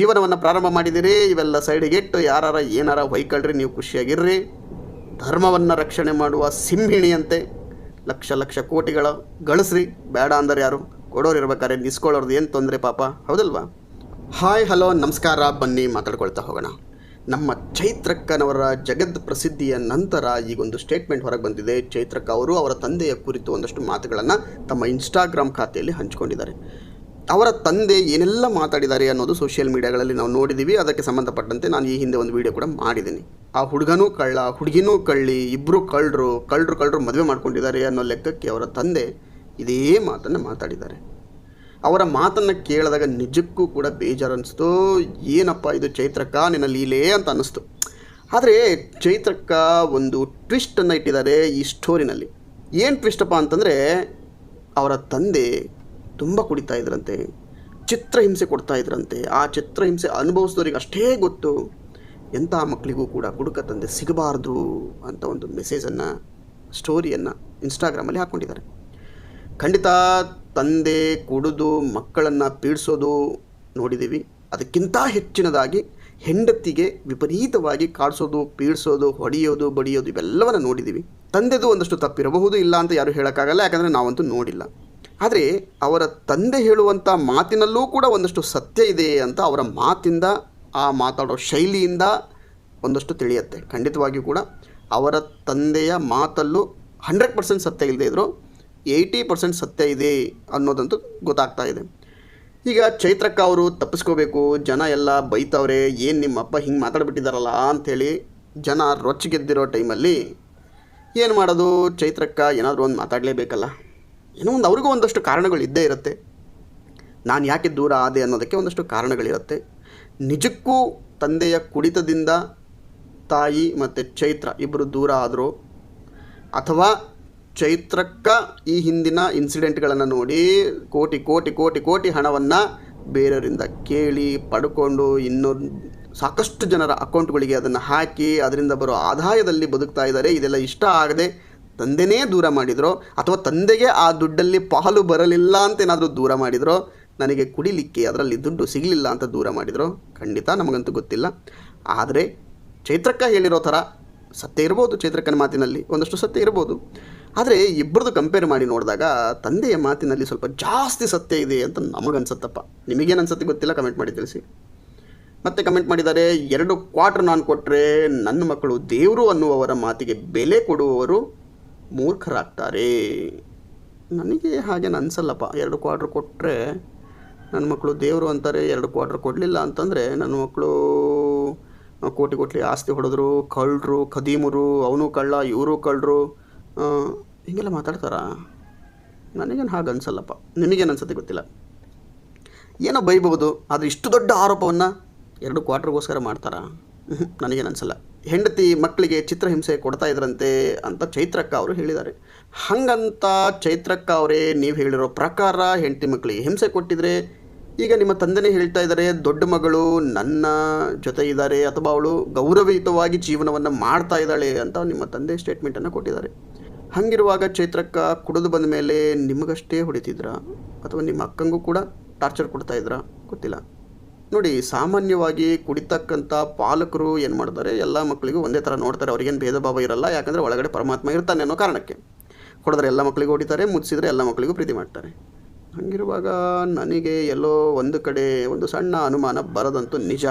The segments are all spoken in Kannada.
ಜೀವನವನ್ನು ಪ್ರಾರಂಭ ಮಾಡಿದಿರಿ, ಇವೆಲ್ಲ ಸೈಡಿಗೆ ಇಟ್ಟು ಯಾರಾರ ಏನಾರ ಹೊಯ್ಕೊಳ್ರಿ, ನೀವು ಖುಷಿಯಾಗಿರ್ರಿ. ಧರ್ಮವನ್ನು ರಕ್ಷಣೆ ಮಾಡುವ ಸಿಂಹಿಣಿಯಂತೆ ಲಕ್ಷ ಲಕ್ಷ ಕೋಟಿಗಳ ಗಳಿಸ್ರಿ. ಬೇಡ ಅಂದರೆ ಯಾರು? ಕೊಡೋರು ಇರ್ಬೇಕಾದ್ರೆ ನಿಸ್ಕೊಳ್ಳೋರ್ದು, ಏನು ತೊಂದರೆ ಪಾಪ? ಹೌದಲ್ವಾ? ಹಾಯ್, ಹಲೋ, ನಮಸ್ಕಾರ, ಬನ್ನಿ, ಮಾತಾಡ್ಕೊಳ್ತಾ ಹೋಗೋಣ. ನಮ್ಮ ಚೈತ್ರಕ್ಕನವರ ಜಗದ್ ಪ್ರಸಿದ್ಧಿಯ ನಂತರ ಈಗೊಂದು ಸ್ಟೇಟ್ಮೆಂಟ್ ಹೊರಗೆ ಬಂದಿದೆ. ಚೈತ್ರಕ್ಕ ಅವರು ಅವರ ತಂದೆಯ ಕುರಿತು ಒಂದಷ್ಟು ಮಾತುಗಳನ್ನು ತಮ್ಮ ಇನ್ಸ್ಟಾಗ್ರಾಮ್ ಖಾತೆಯಲ್ಲಿ ಹಂಚಿಕೊಂಡಿದ್ದಾರೆ. ಅವರ ತಂದೆ ಏನೆಲ್ಲ ಮಾತಾಡಿದ್ದಾರೆ ಅನ್ನೋದು ಸೋಷಿಯಲ್ ಮೀಡಿಯಾಗಳಲ್ಲಿ ನಾವು ನೋಡಿದ್ದೀವಿ ಅದಕ್ಕೆ ಸಂಬಂಧಪಟ್ಟಂತೆ ನಾನು ಈ ಹಿಂದೆ ಒಂದು ವಿಡಿಯೋ ಕೂಡ ಮಾಡಿದ್ದೀನಿ. ಆ ಹುಡುಗನೂ ಕಳ್ಳ ಹುಡುಗಿನೂ ಕಳ್ಳಿ ಇಬ್ಬರು ಕಳ್ಳರು ಕಳ್ಳರು ಕಳ್ಳರು ಮದುವೆ ಮಾಡ್ಕೊಂಡಿದ್ದಾರೆ ಅನ್ನೋ ಲೆಕ್ಕಕ್ಕೆ ಅವರ ತಂದೆ ಇದೇ ಮಾತನ್ನು ಮಾತಾಡಿದ್ದಾರೆ. ಅವರ ಮಾತನ್ನು ಕೇಳಿದಾಗ ನಿಜಕ್ಕೂ ಕೂಡ ಬೇಜಾರು ಅನ್ನಿಸ್ತು ಏನಪ್ಪ ಇದು ಚೈತ್ರಕ್ಕ, ನಿನ್ನ ಲೀಲೆ ಅಂತ ಅನ್ನಿಸ್ತು. ಆದರೆ ಚೈತ್ರಕ್ಕ ಒಂದು ಟ್ವಿಸ್ಟನ್ನು ಇಟ್ಟಿದ್ದಾರೆ ಈ ಸ್ಟೋರಿನಲ್ಲಿ ಏನು ಟ್ವಿಸ್ಟಪ್ಪ ಅಂತಂದರೆ ಅವರ ತಂದೆ ತುಂಬ ಕುಡಿತಾ ಇದ್ರಂತೆ, ಚಿತ್ರಹಿಂಸೆ ಕೊಡ್ತಾ ಇದ್ರಂತೆ, ಆ ಚಿತ್ರಹಿಂಸೆ ಅನುಭವಿಸಿದವ್ರಿಗೆ ಅಷ್ಟೇ ಗೊತ್ತು, ಎಂಥ ಮಕ್ಕಳಿಗೂ ಕೂಡ ಕುಡುಕ ತಂದೆ ಸಿಗಬಾರ್ದು ಅಂತ ಒಂದು ಮೆಸೇಜನ್ನು, ಸ್ಟೋರಿಯನ್ನು ಇನ್ಸ್ಟಾಗ್ರಾಮಲ್ಲಿ ಹಾಕ್ಕೊಂಡಿದ್ದಾರೆ. ಖಂಡಿತ ತಂದೆ ಕುಡಿದು ಮಕ್ಕಳನ್ನು ಪೀಡಿಸೋದು ನೋಡಿದ್ದೀವಿ. ಅದಕ್ಕಿಂತ ಹೆಚ್ಚಿನದಾಗಿ ಹೆಂಡತಿಗೆ ವಿಪರೀತವಾಗಿ ಕಾಡಿಸೋದು, ಪೀಡಿಸೋದು, ಹೊಡೆಯೋದು, ಬಡಿಯೋದು ಇವೆಲ್ಲವನ್ನು ನೋಡಿದ್ದೀವಿ. ತಂದೆದು ಒಂದಷ್ಟು ತಪ್ಪಿರಬಹುದು ಇಲ್ಲ ಅಂತ ಯಾರು ಹೇಳೋಕ್ಕಾಗಲ್ಲ, ಯಾಕಂದರೆ ನಾವಂತೂ ನೋಡಿಲ್ಲ. ಆದರೆ ಅವರ ತಂದೆ ಹೇಳುವಂಥ ಮಾತಿನಲ್ಲೂ ಕೂಡ ಒಂದಷ್ಟು ಸತ್ಯ ಇದೆ ಅಂತ ಅವರ ಮಾತಿಂದ, ಆ ಮಾತಾಡೋ ಶೈಲಿಯಿಂದ ಒಂದಷ್ಟು ತಿಳಿಯುತ್ತೆ. ಖಂಡಿತವಾಗಿಯೂ ಕೂಡ ಅವರ ತಂದೆಯ ಮಾತಲ್ಲೂ ಹಂಡ್ರೆಡ್ ಪರ್ಸೆಂಟ್ ಸತ್ಯ ಇಲ್ಲದೆ ಇದ್ದರೂ ಏಯ್ಟಿ ಪರ್ಸೆಂಟ್ ಸತ್ಯ ಇದೆ ಅನ್ನೋದಂತೂ ಗೊತ್ತಾಗ್ತಾ ಇದೆ. ಈಗ ಚೈತ್ರಕ್ಕ ಅವರು ತಪ್ಪಿಸ್ಕೋಬೇಕು, ಜನ ಎಲ್ಲ ಬೈತವ್ರೆ, ಏನು ನಿಮ್ಮ ಅಪ್ಪ ಹಿಂಗೆ ಮಾತಾಡ್ಬಿಟ್ಟಿದ್ದಾರಲ್ಲ ಅಂಥೇಳಿ ಜನ ರೊಚ್ಚಿಗೆದ್ದಿರೋ ಟೈಮಲ್ಲಿ ಏನು ಮಾಡೋದು? ಚೈತ್ರಕ್ಕ ಏನಾದರೂ ಒಂದು ಮಾತಾಡಲೇಬೇಕಲ್ಲ. ಏನೋ ಒಂದು ಅವ್ರಿಗೂ ಒಂದಷ್ಟು ಕಾರಣಗಳು ಇದ್ದೇ ಇರುತ್ತೆ. ನಾನು ಯಾಕೆ ದೂರ ಆದೆ ಅನ್ನೋದಕ್ಕೆ ಒಂದಷ್ಟು ಕಾರಣಗಳಿರುತ್ತೆ. ನಿಜಕ್ಕೂ ತಂದೆಯ ಕುಡಿತದಿಂದ ತಾಯಿ ಮತ್ತು ಚೈತ್ರ ಇಬ್ಬರು ದೂರ ಆದರು, ಅಥವಾ ಚೈತ್ರಕ್ಕ ಈ ಹಿಂದಿನ ಇನ್ಸಿಡೆಂಟ್ಗಳನ್ನು ನೋಡಿ ಕೋಟಿ ಕೋಟಿ ಕೋಟಿ ಕೋಟಿ ಹಣವನ್ನು ಬೇರೆಯವರಿಂದ ಕೇಳಿ ಪಡ್ಕೊಂಡು ಇನ್ನೊಂದು ಸಾಕಷ್ಟು ಜನರ ಅಕೌಂಟ್ಗಳಿಗೆ ಅದನ್ನು ಹಾಕಿ, ಅದರಿಂದ ಬರೋ ಆದಾಯದಲ್ಲಿ ಬದುಕ್ತಾ ಇದ್ದಾರೆ. ಇದೆಲ್ಲ ಇಷ್ಟ ಆಗದೆ ತಂದೆನೇ ದೂರ ಮಾಡಿದ್ರೋ ಅಥವಾ ತಂದೆಗೆ ಆ ದುಡ್ಡಲ್ಲಿ ಪಾಲು ಬರಲಿಲ್ಲ ಅಂತ ಏನಾದರೂ ದೂರ ಮಾಡಿದ್ರೋ, ನನಗೆ ಕುಡಿಲಿಕ್ಕೆ ಅದರಲ್ಲಿ ದುಡ್ಡು ಸಿಗಲಿಲ್ಲ ಅಂತ ದೂರ ಮಾಡಿದ್ರೋ, ಖಂಡಿತ ನಮಗಂತೂ ಗೊತ್ತಿಲ್ಲ. ಆದರೆ ಚೈತ್ರಕ್ಕ ಹೇಳಿರೋ ಥರ ಸತ್ಯ ಇರ್ಬೋದು ಚೈತ್ರಕ್ಕನ ಮಾತಿನಲ್ಲಿ, ಒಂದಷ್ಟು ಸತ್ಯ ಇರ್ಬೋದು. ಆದರೆ ಇಬ್ಬರದು ಕಂಪೇರ್ ಮಾಡಿ ನೋಡಿದಾಗ ತಂದೆಯ ಮಾತಿನಲ್ಲಿ ಸ್ವಲ್ಪ ಜಾಸ್ತಿ ಸತ್ಯ ಇದೆ ಅಂತ ನಮಗನ್ಸತ್ತಪ್ಪ. ನಿಮಗೇನು ಅನ್ಸತ್ತೆ ಗೊತ್ತಿಲ್ಲ ಕಮೆಂಟ್ ಮಾಡಿ ತಿಳಿಸಿ. ಮತ್ತೆ ಕಮೆಂಟ್ ಮಾಡಿದ್ದಾರೆ, ಎರಡು ಕ್ವಾರ್ಟರ್ ನಾನು ಕೊಟ್ಟರೆ ನನ್ನ ಮಕ್ಕಳು ದೇವರು ಅನ್ನುವವರ ಮಾತಿಗೆ ಬೆಲೆ ಕೊಡುವವರು ಮೂರ್ಖರಾಗ್ತಾರೆ. ನನಗೆ ಹಾಗೇನು ಅನಿಸಲ್ಲಪ್ಪ ಎರಡು ಕ್ವಾರ್ಟ್ರ್ ಕೊಟ್ಟರೆ ನನ್ನ ಮಕ್ಕಳು ದೇವರು ಅಂತಾರೆ, ಎರಡು ಕ್ವಾರ್ಟ್ರ್ ಕೊಡಲಿಲ್ಲ ಅಂತಂದರೆ ನನ್ನ ಮಕ್ಕಳು ಕೋಟಿ ಕೋಟಿ ಆಸ್ತಿ ಹೊಡೆದ್ರು ಕಳ್ಳರು ಖದೀಮರು, ಅವನು ಕಳ್ಳ, ಇವರು ಕಳ್ಳರು ಹೀಗೆಲ್ಲ ಮಾತಾಡ್ತಾರ? ನನಗೇನು ಹಾಗೆ ಅನಿಸಲ್ಲಪ್ಪ. ನಿಮಗೇನು ಅನ್ಸುತ್ತೆ ಗೊತ್ತಿಲ್ಲ. ಏನೋ ಬೈಬೋದು ಆದರೆ ಇಷ್ಟು ದೊಡ್ಡ ಆರೋಪವನ್ನು ಎರಡು ಕ್ವಾರ್ಟ್ರ್ಗೋಸ್ಕರ ಮಾಡ್ತಾರಾ? ನನಗೇನು ಅನಿಸಲ್ಲ. ಹೆಂಡತಿ ಮಕ್ಕಳಿಗೆ ಚಿತ್ರಹಿಂಸೆ ಕೊಡ್ತಾ ಇದ್ರಂತೆ ಅಂತ ಚೈತ್ರಕ್ಕ ಅವರು ಹೇಳಿದ್ದಾರೆ. ಹಾಗಂತ ಚೈತ್ರಕ್ಕ ಅವರೇ ನೀವು ಹೇಳಿರೋ ಪ್ರಕಾರ ಹೆಂಡತಿ ಮಕ್ಕಳಿಗೆ ಹಿಂಸೆ ಕೊಟ್ಟಿದ್ರೆ, ಈಗ ನಿಮ್ಮ ತಂದೆನೇ ಹೇಳ್ತಾ ಇದ್ದಾರೆ, ದೊಡ್ಡ ಮಗಳು ನನ್ನ ಜೊತೆ ಇದ್ದಾರೆ ಅಥವಾ ಅವಳು ಗೌರವಯುತವಾಗಿ ಜೀವನವನ್ನು ಮಾಡ್ತಾ ಇದ್ದಾಳೆ ಅಂತ ನಿಮ್ಮ ತಂದೆ ಸ್ಟೇಟ್ಮೆಂಟನ್ನು ಕೊಟ್ಟಿದ್ದಾರೆ. ಹಾಗಿರುವಾಗ ಚೈತ್ರಕ್ಕ ಕುಡಿದು ಬಂದ ಮೇಲೆ ನಿಮಗಷ್ಟೇ ಹೊಡಿತಿದ್ರಾ? ಅಥವಾ ನಿಮ್ಮ ಅಕ್ಕಂಗೂ ಕೂಡ ಟಾರ್ಚರ್ ಕೊಡ್ತಾ ಇದ್ರಾ? ಗೊತ್ತಿಲ್ಲ. ನೋಡಿ, ಸಾಮಾನ್ಯವಾಗಿ ಕುಡಿತಕ್ಕಂಥ ಪಾಲಕರು ಏನು ಮಾಡ್ತಾರೆ? ಎಲ್ಲ ಮಕ್ಕಳಿಗೂ ಒಂದೇ ಥರ ನೋಡ್ತಾರೆ, ಅವ್ರಿಗೇನು ಭೇದ ಭಾವ ಇರಲ್ಲ, ಯಾಕಂದರೆ ಒಳಗಡೆ ಪರಮಾತ್ಮ ಇರ್ತಾನೆ ಅನ್ನೋ ಕಾರಣಕ್ಕೆ. ಹೊಡೆದ್ರೆ ಎಲ್ಲ ಮಕ್ಕಳಿಗೂ ಹೊಡಿತಾರೆ, ಮುಚ್ಚಿದ್ರೆ ಎಲ್ಲ ಮಕ್ಕಳಿಗೂ ಪ್ರೀತಿ ಮಾಡ್ತಾರೆ. ಹಾಗಿರುವಾಗ ನನಗೆ ಎಲ್ಲೋ ಒಂದು ಕಡೆ ಒಂದು ಸಣ್ಣ ಅನುಮಾನ ಬರದಂತೂ ನಿಜ.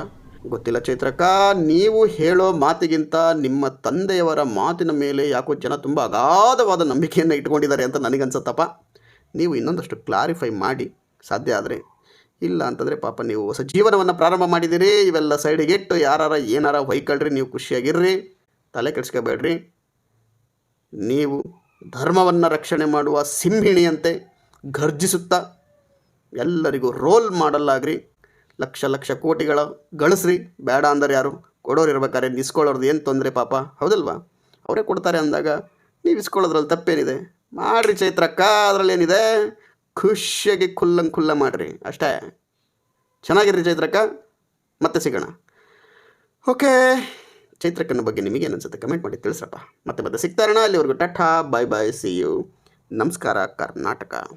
ಗೊತ್ತಿಲ್ಲ ಚೈತ್ರಕ್ಕ, ನೀವು ಹೇಳೋ ಮಾತಿಗಿಂತ ನಿಮ್ಮ ತಂದೆಯವರ ಮಾತಿನ ಮೇಲೆ ಯಾಕೋ ಜನ ತುಂಬ ಅಗಾಧವಾದ ನಂಬಿಕೆಯನ್ನು ಇಟ್ಕೊಂಡಿದ್ದಾರೆ ಅಂತ ನನಗನ್ಸತ್ತಪ್ಪ. ನೀವು ಇನ್ನೊಂದಷ್ಟು ಕ್ಲಾರಿಫೈ ಮಾಡಿ. ಸಾಧ್ಯ ಆದರೆ ಇಲ್ಲ ಅಂತಂದರೆ ಪಾಪ ನೀವು ಹೊಸ ಜೀವನವನ್ನು ಪ್ರಾರಂಭ ಮಾಡಿದ್ದೀರಿ, ಇವೆಲ್ಲ ಸೈಡಿಗೆ ಇಟ್ಟು ಯಾರಾರ ಏನಾರ ಹೊಯ್ಕೊಳ್ರಿ ನೀವು ಖುಷಿಯಾಗಿರ್ರಿ, ತಲೆ ಕೆಡಿಸ್ಕೋಬೇಡ್ರಿ. ನೀವು ಧರ್ಮವನ್ನು ರಕ್ಷಣೆ ಮಾಡುವ ಸಿಂಹಿಣಿಯಂತೆ ಗರ್ಜಿಸುತ್ತಾ ಎಲ್ಲರಿಗೂ ರೋಲ್ ಮಾಡಲ್ಲಾಗ್ರಿ ಲಕ್ಷ ಲಕ್ಷ ಕೋಟಿಗಳ ಗಳಿಸ್ರಿ ಬೇಡ ಅಂದರೆ ಯಾರು? ಕೊಡೋರು ಇರ್ಬೇಕಾದ್ರೆ ನಿಸ್ಕೊಳ್ಳೋರ್ದು. ಏನು ತೊಂದರೆ ಪಾಪ? ಹೌದಲ್ವಾ? ಅವರೇ ಕೊಡ್ತಾರೆ ಅಂದಾಗ ನೀವು ಇಸ್ಕೊಳ್ಳೋದ್ರಲ್ಲಿ ತಪ್ಪೇನಿದೆ. ಮಾಡಿರಿ ಚೈತ್ರಕ್ಕ ಅದರಲ್ಲಿ ಏನಿದೆ ಖುಷಿಯಾಗಿ ಖುಲ್ಲಂಗೆ ಖುಲ್ಲ ಮಾಡಿರಿ. ಅಷ್ಟೇ. ಚೆನ್ನಾಗಿರ್ರಿ ಚೈತ್ರಕ್ಕ. ಮತ್ತೆ ಸಿಗೋಣ. ಓಕೆ. ಚೈತ್ರಕ್ಕನ ಬಗ್ಗೆ ನಿಮಗೆ ಅನ್ಸುತ್ತೆ ಕಮೆಂಟ್ ಮಾಡಿ ತಿಳಿಸ್ರಪ್ಪ. ಮತ್ತೆ ಮತ್ತೆ ಸಿಗ್ತಾರಣ ಅಲ್ಲಿವರೆಗೂ ಟಠಾ ಬಾಯ್ ಬಾಯ್ ಸಿ ಯು ನಮಸ್ಕಾರ, ಕರ್ನಾಟಕ.